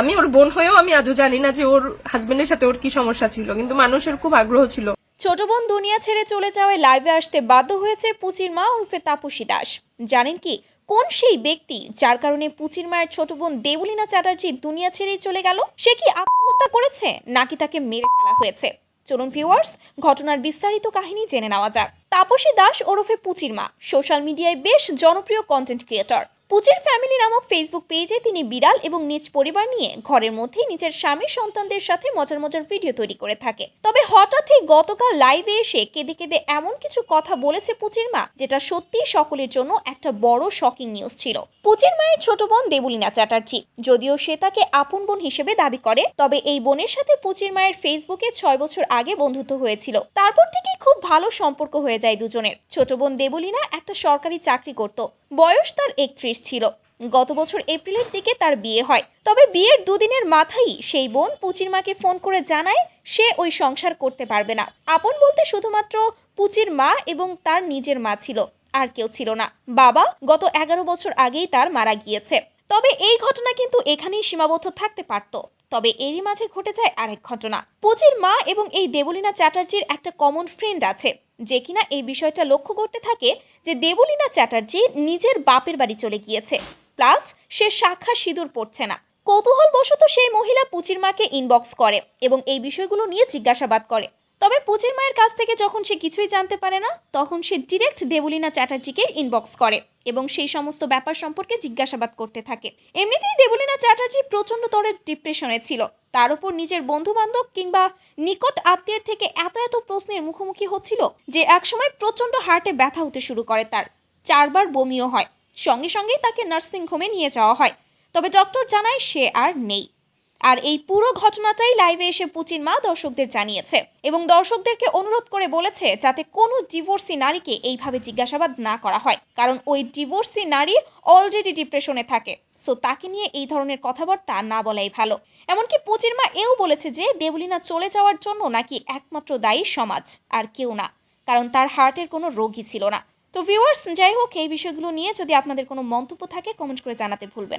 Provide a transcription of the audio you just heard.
আমি ওর বোন হয়েও আমি আজও জানি না যে ওর হাজবেন্ডের সাথে ওর কি সমস্যা ছিল, কিন্তু মানুষের খুব আগ্রহ ছিল। ছোট বোন দুনিয়া ছেড়ে চলে যাওয়ায় লাইভে আসতে বাধ্য হয়েছে পুচির মা ওরফে তাপসী দাস। জানেন কি, কোন সেই ব্যক্তি যার কারণে পুচির মায়ের ছোট বোন দেবলীনা চ্যাটার্জি দুনিয়া ছেড়েই চলে গেল? সে কি আত্মহত্যা করেছে, নাকি তাকে মেরে ফেলা হয়েছে? চলুন ভিউয়ার্স ঘটনার বিস্তারিত কাহিনী জেনে নেওয়া যাক। তাপসী দাস ওরফে পুচির মা সোশ্যাল মিডিয়ায় বেশ জনপ্রিয় কন্টেন্ট ক্রিয়েটর পুচির ফ্যামিলি নামক ফেসবুক পেজে তিনি বিড়াল এবং নিজ পরিবার নিয়ে ঘরের মধ্যেই নিজের স্বামীর সন্তানদের সাথে মজার মজার ভিডিও তৈরি করে থাকে। তবে হঠাৎই গতকাল লাইভে এসে কেঁদে কেঁদে এমন কিছু কথা বলেছে পুচির মা, যেটা সত্যি সকলের জন্য একটা বড় শকিং নিউজ ছিল। পুচির মায়ের ছোট বোন দেবলীনা চ্যাটার্জি, যদিও সে তাকে আপন বোন হিসেবে দাবি করে, তবে এই বোনের সাথে পুচির মায়ের ফেসবুকে ছয় বছর আগে বন্ধুত্ব হয়েছিল। তারপর থেকে খুব ভালো সম্পর্ক হয়ে যায় দুজনের। ছোট বোন দেবলীনা একটা সরকারি চাকরি করত। বয়স তার একত্রিশ ছিল। গত বছর এপ্রিলের দিকে তার বিয়ে হয়। তবে বিয়ের দুদিনের মাথায় সেই বোন পুচির মাকে ফোন করে জানায় সে ওই সংসার করতে পারবে না। আপন বলতে শুধুমাত্র পুচির মা এবং তার নিজের মা ছিল, আর কেউ ছিল না। বাবা গত এগারো বছর আগেই তার মারা গিয়েছে। তবে এই ঘটনা কিন্তু এখানেই সীমাবদ্ধ থাকতে পারত। তবে এরই মাঝে ঘটে যায় আরেক ঘটনা। পুচির মা এবং এই দেবলীনা চ্যাটার্জির একটা কমন ফ্রেন্ড আছে, যে কিনা এই বিষয়টা লক্ষ্য করতে থাকে যে দেবলীনা চ্যাটার্জি নিজের বাপের বাড়ি চলে গিয়েছে। প্লাস সে শাখা সিঁদুর পড়ছে না। কৌতূহলবশত সেই মহিলা পুচির মাকে ইনবক্স করে এবং এই বিষয়গুলো নিয়ে জিজ্ঞাসাবাদ করে। তবে পুচির মায়ের কাছ থেকে যখন সে কিছুই জানতে পারে না, তখন সে ডিরেক্ট দেবলীনা চ্যাটার্জিকে ইনবক্স করে এবং সেই সমস্ত ব্যাপার সম্পর্কে জিজ্ঞাসাবাদ করতে থাকে। এমনিতেই দেবলীনা চ্যাটার্জি প্রচণ্ড তরের ডিপ্রেশনে ছিল। তার উপর নিজের বন্ধু বান্ধব কিংবা নিকট আত্মীয়ের থেকে এত এত প্রশ্নের মুখোমুখি হচ্ছিল যে একসময় প্রচণ্ড হার্টে ব্যথা হতে শুরু করে তার। চারবার বমিও হয়। সঙ্গে সঙ্গেই তাকে নার্সিং হোমে নিয়ে যাওয়া হয়। তবে ডক্টর জানায় সে আর নেই। আর এই পুরো ঘটনাটাই লাইভে এসে পুচির মা দর্শকদের জানিয়েছে। এবং দর্শকদেরকে অনুরোধ করে বলেছে যাতে কোনো ডিভোর্সি নারীকে এইভাবে জিজ্ঞাসাবাদ না করা হয়। কারণ ওই ডিভোর্সি নারী অলরেডি ডিপ্রেশনে থাকে। সো তাকে নিয়ে এই ধরনের কথাবার্তা না বলাই ভালো। এমনকি পুচির মা এও বলেছে যে, দেবলীনা চলে যাওয়ার জন্য নাকি একমাত্র দায়ী সমাজ, আর কেউ না। কারণ তার হার্টের কোনো রোগই ছিল না। তো ভিউয়ার্স যাই হোক, এই বিষয়গুলো নিয়ে যদি আপনাদের কোনো মন্তব্য থাকে কমেন্ট করে জানাতে ভুলবেন